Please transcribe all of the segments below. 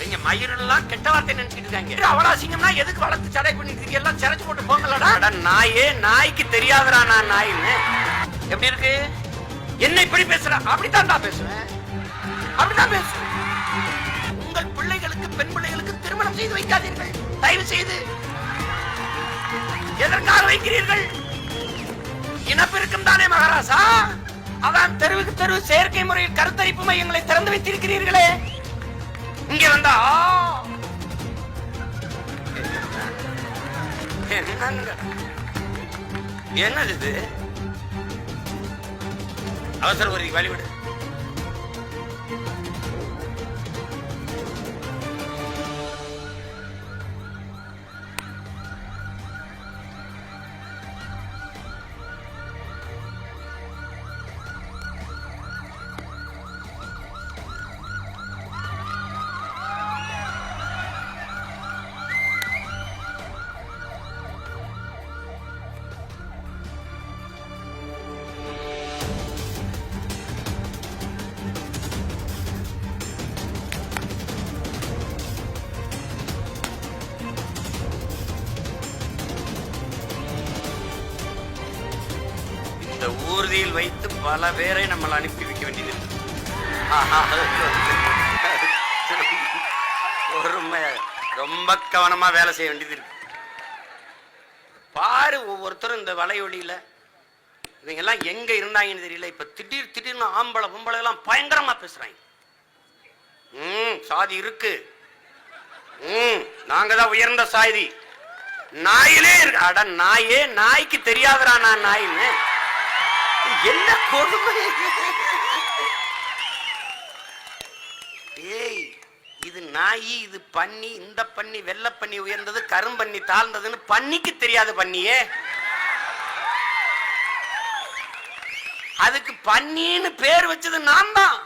நீங்க மயிரெல்லாம் கெட்ட வார்த்தை நினைச்சிட்டு இருக்காங்க. அவ்வளவு அசிங்கம்னா எதுக்கு வளர்த்து சடை பண்ணிட்டு எல்லாம் சிறைச்சு போட்டு போங்களடா நாயே நாய்க்கு தெரியாதடா நான் நாயின்னு. எப்படி இருக்கு? என்ன இப்படி பேசுற? அப்படித்தான் நான் பேசுவேன். அப்படித்தான் பேசுவேன். உங்கள் பிள்ளைகளுக்கு பெண் பிள்ளைகளுக்கு திருமணம் செய்து வைக்காதீர்கள். தயவு செய்து எதற்காக வைக்கிறீர்கள்? இனப்பெருக்கம் தானே மகாராசா? அதான் தெருவுக்கு தெருவு செயற்கை முறையில் கருத்தரிப்பு மையங்களை திறந்து வைத்திருக்கிறீர்களே. இங்க வந்தா என்னங்க? என்னது இது? அவசர ஒரு வழிவிடு. ஊர்தியில் வைத்து பல பேரை நம்மளை அனுப்பி வைக்க வேண்டியது பொறுமை ரொம்ப கவனமா வேலை செய்ய வேண்டியது இருக்கு பாரு ஒவ்வொருத்தரும் இந்த வலையொலியில இவங்கெல்லாம் எங்க இருந்தாங்கன்னு தெரியல. இப்ப திடீர் திடீர்னு ஆம்பளை பொம்பளை எல்லாம் பயங்கரமா பேசுறாங்க. ம் சாதி இருக்கு. ம் நாங்க தான் உயர்ந்த சாதி. நாயிலே இருக்கு. அட நாயே நாய்க்கு தெரியாதரா நான் நாயின்னு. என்ன கொடுமை? ஏய் இது நாயி இது பன்னி இந்த பன்னி வெள்ளை பன்னி உயர்ந்தது கரும்பண்ணி தாழ்ந்ததுன்னு பண்ணிக்கு தெரியாது பன்னியே. அதுக்கு பன்னின்னு பேர் வச்சது நான் தான்.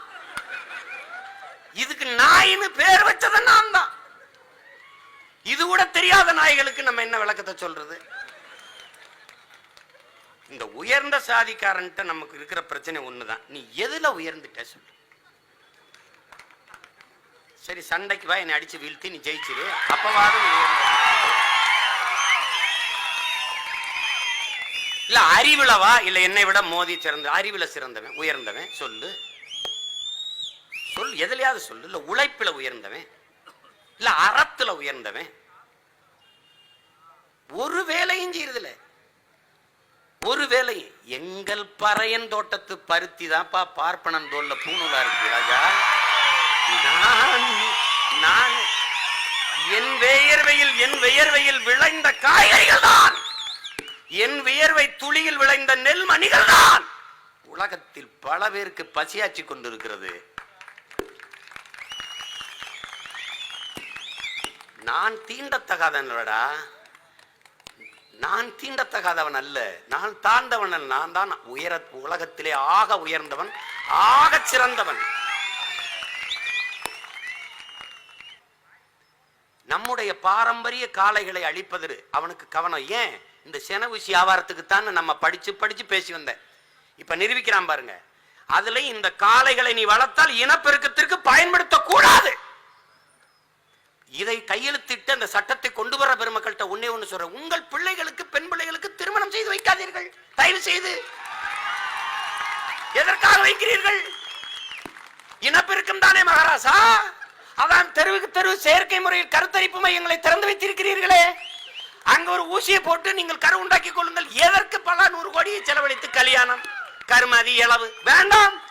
இதுக்கு நாயின்னு பேர் வச்சது நான் தான். இது கூட தெரியாத நாய்களுக்கு நம்ம என்ன விளக்கத்தை சொல்றது? இந்த உயர்ந்த சாதிக்காரன்ட்ட நமக்கு இருக்கிற பிரச்சனை ஒண்ணுதான். நீ எதுல உயர்ந்துட்ட சொல்லு. சரி சண்டைக்கு வா என்னை அடிச்சு வீழ்த்தி நீ ஜெயிச்சிரு. அப்பவாது நீ இல்ல அறிவுல வா இல்ல என்னை விட மோதி சிறந்த அறிவுல சிறந்தவன் உயர்ந்தவன் சொல்லு. சொல் எதுலயாவது சொல்லு. இல்ல உழைப்புல உயர்ந்தவன். இல்ல அறத்துல உயர்ந்தவன். ஒரு வேலையும் செய்யறதில்லை. ஒருவேளை எங்கள் பறையன் தோட்டத்து பருத்தி தான்ப்பா பார்ப்பனன் தோல்ல பூணுலா இருக்கு ராஜா. நான் நான் என் வேயர்வையில் என் வியர்வையில் விளைந்த காய்கறிகள் தான் என் வியர்வை துளியில் விளைந்த நெல் மணிகள் தான் உலகத்தில் பல பேருக்கு பசியாச்சி கொண்டிருக்கிறது. நான் தீண்டத்தகாதவனடா நான் தீண்டத்தகாதவன் அல்ல. நான் தாழ்ந்தவன் அல்ல. நான் தான் உயர உலகத்திலே ஆக உயர்ந்தவன் ஆக சிறந்தவன். நம்முடைய பாரம்பரிய காளைகளை அழிப்பது அவனுக்கு கவனம். ஏன்? இந்த செனவுசி வியாபாரத்துக்கு தான் நம்ம படிச்சு படிச்சு பேசி வந்தேன் இப்ப நிரூபிக்கிறான் பாருங்க. அதுல இந்த காளைகளை நீ வளர்த்தால் இனப்பெருக்கத்திற்கு பயன்படுத்த கூடாது இதை கையெழுத்திட்டு அந்த சட்டத்தை கொண்டு வர பெருமக்கள்கிட்ட ஒன்னே ஒன்று சொல்றேன். உங்கள் பிள்ளைகளுக்கு பெண் பிள்ளைகளுக்கு திருமணம் செய்து வைக்காதீர்கள். தயவு செய்து. எதற்காக வைக்கிறீர்கள்? இனப்பெருக்கம் தானே மகாராசா? அதான் தெருவுக்கு தெருவு செயற்கை முறையில் கருத்தரிப்பு மையங்களை திறந்து வைத்திருக்கிறீர்களே. அங்க ஒரு ஊசியை போட்டு நீங்கள் கரு உண்டாக்கி கொள்ளுங்கள். எதற்கு பல நூறு கோடியை செலவழித்து கல்யாணம்? கருமதி இளவு. வேண்டாம்.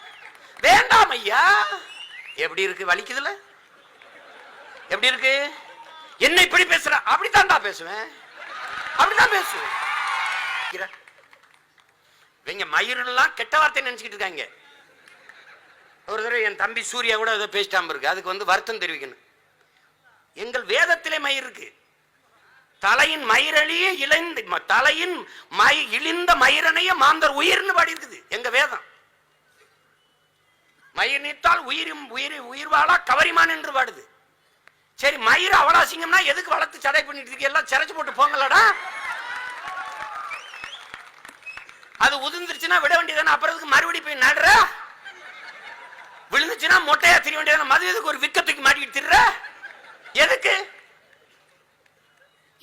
வேண்டாம் ஐயா. எப்படி இருக்கு? வலிக்குதுல எப்படி இருக்கு? என்ன இப்படி பேசுற? அப்படித்தான்டா பேசுவேன். அப்படித்தான் பேசுவேன். இவங்க மயிரெல்லாம் கெட்ட வார்த்தை நினைச்சுக்கிட்டு இருக்காங்க. ஒரு தடவை என் தம்பி சூர்யா கூட ஏதோ பேசிட்டாம இருக்கு. அதுக்கு வந்து வருத்தம் தெரிவிக்கணும். எங்கள் வேதத்திலே மயிர் இருக்கு. தலையின் மயிரழிய இழந்து தலையின் மை இழிந்த மயிரனைய மாந்தர் உயிர்னு பாடி இருக்குது. எங்க வேதம். மயிர் நீத்தால் உயிரும் உயிர் உயிர் வாழா கவரிமான் என்று பாடுது. சரி மயிறு அவலாசிங்கம்னா எதுக்கு வளர்த்து சடை பண்ணிட்டு இருக்கு? எல்லாம் சிறைச்சு போட்டு போங்கலடா. அது உதிர்ந்துருச்சுன்னா விட வேண்டியதானே அப்புறம் இதுக்கு மறுபடி போய் நடுற? விழுந்துச்சுன்னா மொட்டையா திரிய வேண்டியதான மது எதுக்கு ஒரு விக்கத்துக்கு மாட்டிட்டு திடுற எதுக்கு?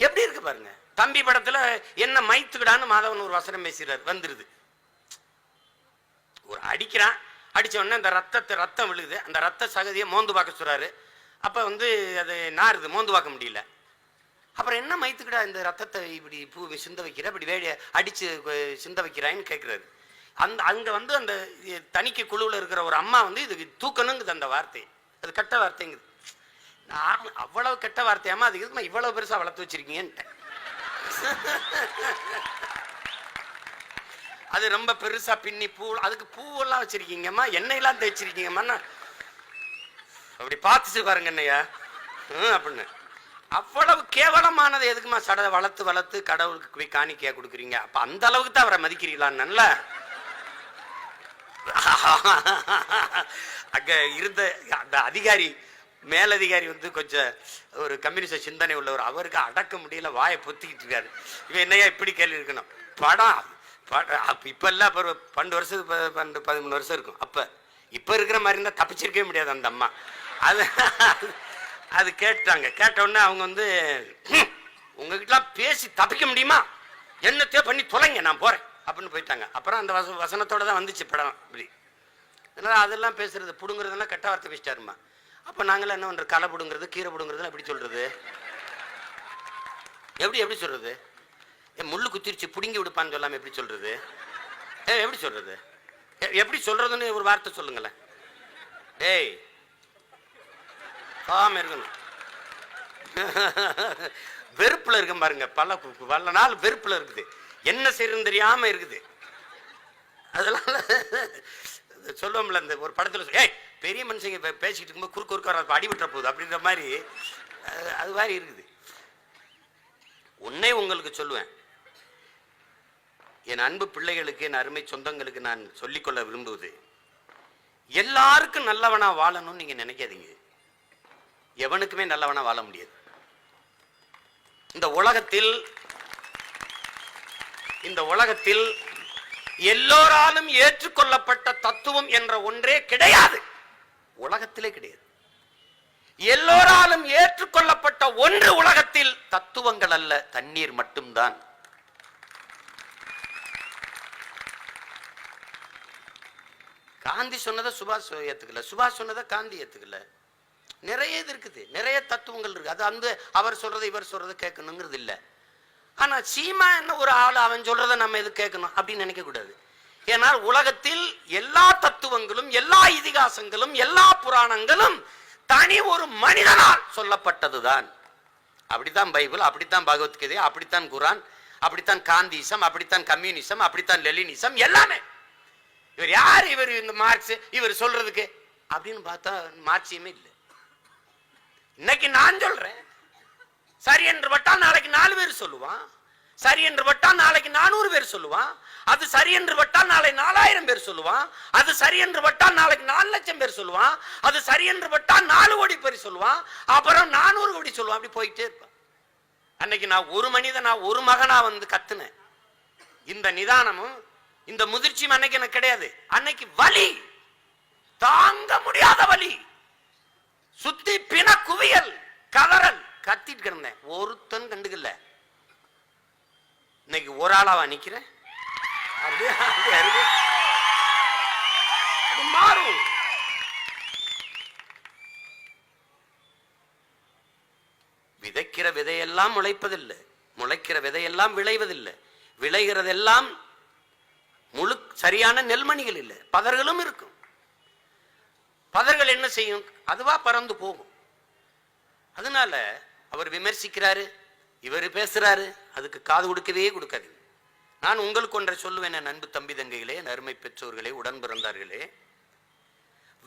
எப்படி இருக்கு பாருங்க. தம்பி படத்துல என்ன மைத்துக்கிடான்னு மாதவன் ஒரு வசனம் பேசுறாரு வந்துருது. ஒரு அடிக்கிறான். அடிச்ச உடனே அந்த ரத்தத்தை ரத்தம் விழுது அந்த ரத்த சகதியை மோந்து பார்க்க சொல்றாரு. அப்போ வந்து அது நாறுது மோந்து பார்க்க முடியல. அப்புறம் என்ன மைத்துக்கிடா இந்த ரத்தத்தை இப்படி பூ சிந்த வைக்கிற இப்படி வேடி அடித்து சிந்த வைக்கிறான்னு கேட்குறாரு அந்த அங்கே வந்து அந்த தணிக்கை குழுவில் இருக்கிற ஒரு அம்மா வந்து இதுக்கு தூக்கணுங்குது அந்த வார்த்தை அது கெட்ட வார்த்தைங்குது. நான் அவ்வளவு கெட்ட வார்த்தையாமா அது எதுக்கும்மா இவ்வளவு பெருசாக வளர்த்து வச்சிருக்கீங்கன்ட்டேன் அது ரொம்ப பெருசாக பின்னி பூ அதுக்கு பூவெல்லாம் வச்சுருக்கீங்கம்மா எண்ணெயெல்லாம் தேய்ச்சிருக்கீங்கம்மா அப்படி பார்த்துச்சு பாருங்க என்னையா. அப்படின்னு. அவ்வளவு கேவலமானது எதுக்குமா சட வளர்த்து வளர்த்து கடவுளுக்கு போய் காணிக்கையா கொடுக்குறீங்க? அப்ப அந்த அளவுக்கு தான் அவரை மதிக்கிறீங்களான்னு அங்க இருந்த அந்த அதிகாரி மேலதிகாரி வந்து கொஞ்சம் ஒரு கம்யூனிஸ்ட் சிந்தனை உள்ளவர். அவருக்கு அடக்க முடியல வாயை பொத்திக்கிட்டு இருக்காரு. இவன் என்னையா இப்படி கேள்வி இருக்கணும்? படம். படம் அப்ப இப்ப பன்னெண்டு வருஷத்துக்கு ப- பன்னெண்டு பதிமூணு வருஷம் இருக்கும். அப்ப இப்ப இருக்கிற மாதிரி இருந்தா தப்பிச்சிருக்கவே முடியாது அந்த அம்மா. அது அது கேட்டாங்க கேட்டவுடனே அவங்க வந்து "ஹம், உங்ககிட்டலாம் பேசி தப்பிக்க முடியுமா? என்னத்தையோ பண்ணி தொலைங்க நான் போறேன். அப்படின்னு போயிட்டாங்க. அப்புறம் அந்த வச வசனத்தோட தான் வந்துச்சு படம் இப்படி அதனால அதெல்லாம் பேசுறது பிடுங்குறதுலாம் கெட்ட வார்த்தை பேசிட்டாருமா அப்போ நாங்களாம் என்ன பண்ணுறது களை புடுங்குறது கீரை பிடுங்குறதுலாம் எப்படி சொல்றது? எப்படி எப்படி சொல்றது? ஏ முள்ளு குத்திருச்சு பிடுங்கி விடுப்பான்னு சொல்லாம எப்படி சொல்றது? ஏ எப்படி சொல்றது? எப்படி சொல்றதுன்னு ஒரு வார்த்தை சொல்லுங்களேன். டேய் காம இருக்கணும் வெறுப்புல இருக்க பாருங்க பல பல நாள் வெறுப்புல இருக்குது. என்ன செய்யறதுன்னு தெரியாம இருக்குது. அதனால சொல்லுவோம்ல இந்த ஒரு படத்துல ஏய் பெரிய மனுஷங்க பே- பேசிக்கிட்டு இருக்கும்போது குறுக்கு குறுக்க வர அடி போகுது அப்படின்ற மாதிரி அது- அது மாதிரி இருக்குது. உன்னை உங்களுக்கு சொல்லுவேன். என் அன்பு பிள்ளைகளுக்கு என் அருமை சொந்தங்களுக்கு நான் சொல்லிக்கொள்ள விரும்புவது எல்லாருக்கும் நல்லவனா வாழணும்னு நீங்க நினைக்காதீங்க. எவனுக்குமே நல்லவனா வாழ முடியாது. இந்த உலகத்தில் இந்த உலகத்தில் எல்லோராலும் ஏற்றுக்கொள்ளப்பட்ட தத்துவம் என்ற ஒன்றே கிடையாது. உலகத்திலே கிடையாது. எல்லோராலும் ஏற்றுக்கொள்ளப்பட்ட ஒன்று உலகத்தில் தத்துவங்கள் அல்ல தண்ணீர் மட்டும்தான். காந்தி சொன்னதை சுபாஷ் ஏத்துக்கல. சுபாஷ் சொன்னதை காந்தி ஏத்துக்கல. நிறைய இது இருக்குது. நிறைய தத்துவங்கள் இருக்குது. அது அந்த அவர் சொல்கிறது இவர் சொல்கிறது கேட்கணுங்கிறது இல்லை. ஆனால் சீமா என்ன ஒரு ஆள் அவன் சொல்கிறத நம்ம எது கேட்கணும் அப்படின்னு நினைக்கக்கூடாது ஏன்னால் உலகத்தில் எல்லா தத்துவங்களும் எல்லா இதிகாசங்களும் எல்லா புராணங்களும் தனி ஒரு மனிதனால் சொல்லப்பட்டதுதான். அப்படித்தான் பைபிள் அப்படித்தான் பகவத்கீதை அப்படித்தான் குரான் அப்படித்தான் காந்திசம் அப்படித்தான் கம்யூனிசம் அப்படித்தான் லெலினிசம் எல்லாமே. இவர் யார்? இவர் இந்த மார்க்ஸ் இவர் சொல்றதுக்கு அப்படின்னு பார்த்தா மார்க்சியமே இல்லை. இன்னைக்கு நான் சொல்றேன். சரி என்று பட்டால் நாளைக்கு நாலு பேர் சொல்லுவான். சரி என்று பட்டால் நாளைக்கு நானூறு பேர் சொல்லுவான். அது சரி என்று பட்டால் நாளை நாலாயிரம் பேர் சொல்லுவான். அது சரி என்று பட்டால் நாளைக்கு நாலு லட்சம் பேர் சொல்லுவான். அது சரி என்று பட்டால் நாலு கோடி பேர் சொல்லுவான். அப்புறம் நானூறு கோடி சொல்லுவான். அப்படி போயிட்டே இருப்பான். அன்னைக்கு நான் ஒரு மனிதனா ஒரு மகனா வந்து கத்துனேன். இந்த நிதானமும் இந்த முதிர்ச்சியும் அன்னைக்கு எனக்கு கிடையாது. அன்னைக்கு வலி. தாங்க முடியாத வலி. சுத்தி பிண குவியல் கதறல் கத்திட்டு கிடந்தேன். ஒருத்தன் கண்டுக்கல. இன்னைக்கு ஒரு ஆளாவா நிக்கிறேன் அப்படியே மாறும். விதைக்கிற விதையெல்லாம் முளைப்பதில்லை. முளைக்கிற விதையெல்லாம் விளைவதில்லை. விளைகிறதெல்லாம் முழு சரியான நெல்மணிகள் இல்லை. பதர்களும் இருக்கும். பதர்கள் என்ன செய்யும்? அதுவா பறந்து போகும். அதனால அவர் விமர்சிக்கிறாரு இவர் பேசுறாரு அதுக்கு காது கொடுக்கவே கொடுக்காது. நான் உங்களுக்கு ஒன்றை சொல்லுவேன் என் அன்பு தம்பி தங்கைகளே என் அருமை பெற்றோர்களே உடன் பிறந்தார்களே.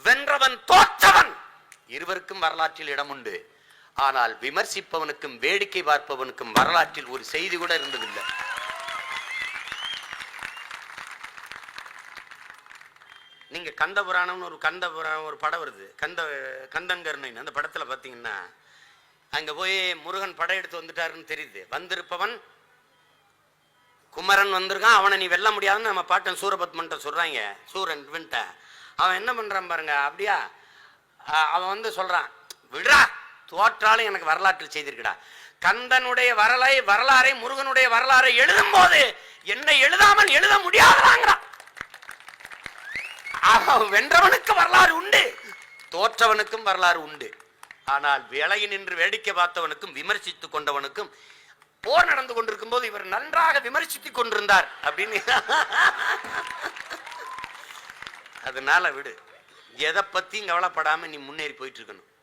வென்றவன் தோற்றவன்! இருவருக்கும் வரலாற்றில் இடம் உண்டு. ஆனால் விமர்சிப்பவனுக்கும் வேடிக்கை பார்ப்பவனுக்கும் வரலாற்றில் ஒரு செய்தி கூட இருந்ததில்லை. இங்கே கந்த புராணம்னு ஒரு கந்த புராணம் ஒரு படம் வருது. கந்த கந்தன் கருணைன்னு அந்த படத்தில் பார்த்தீங்கன்னா அங்கே போய் முருகன் படம் எடுத்து வந்துட்டாருன்னு தெரியுது. வந்திருப்பவன் குமரன் வந்திருக்கான். அவனை நீ வெல்ல முடியாதுன்னு நம்ம பாட்டன் சூரபத்மன்ட்ட சொல்கிறாங்க சூரன் அவன் என்ன பண்ணுறான் பாருங்க அப்படியா? அவன் வந்து சொல்கிறான் விடுறா தோற்றாலும் எனக்கு வரலாற்றில் செய்திருக்கடா. கந்தனுடைய வரலை வரலாறை முருகனுடைய வரலாறை எழுதும் போது என்னை எழுதாமல் எழுத முடியாதாங்கிறான் வென்றவனுக்கு வரலாறு உண்டு. தோற்றவனுக்கும் வரலாறு உண்டு. ஆனால் விலகி நின்று வேடிக்கை பார்த்தவனுக்கும் விமர்சித்துக் கொண்டவனுக்கும் போர் நடந்து கொண்டிருக்கும் போது இவர் நன்றாக விமர்சித்துக் கொண்டிருந்தார் அப்படின்னு. அதனால விடு. எதை பத்தியும் கவலைப்படாம நீ முன்னேறி போயிட்டு இருக்கணும்.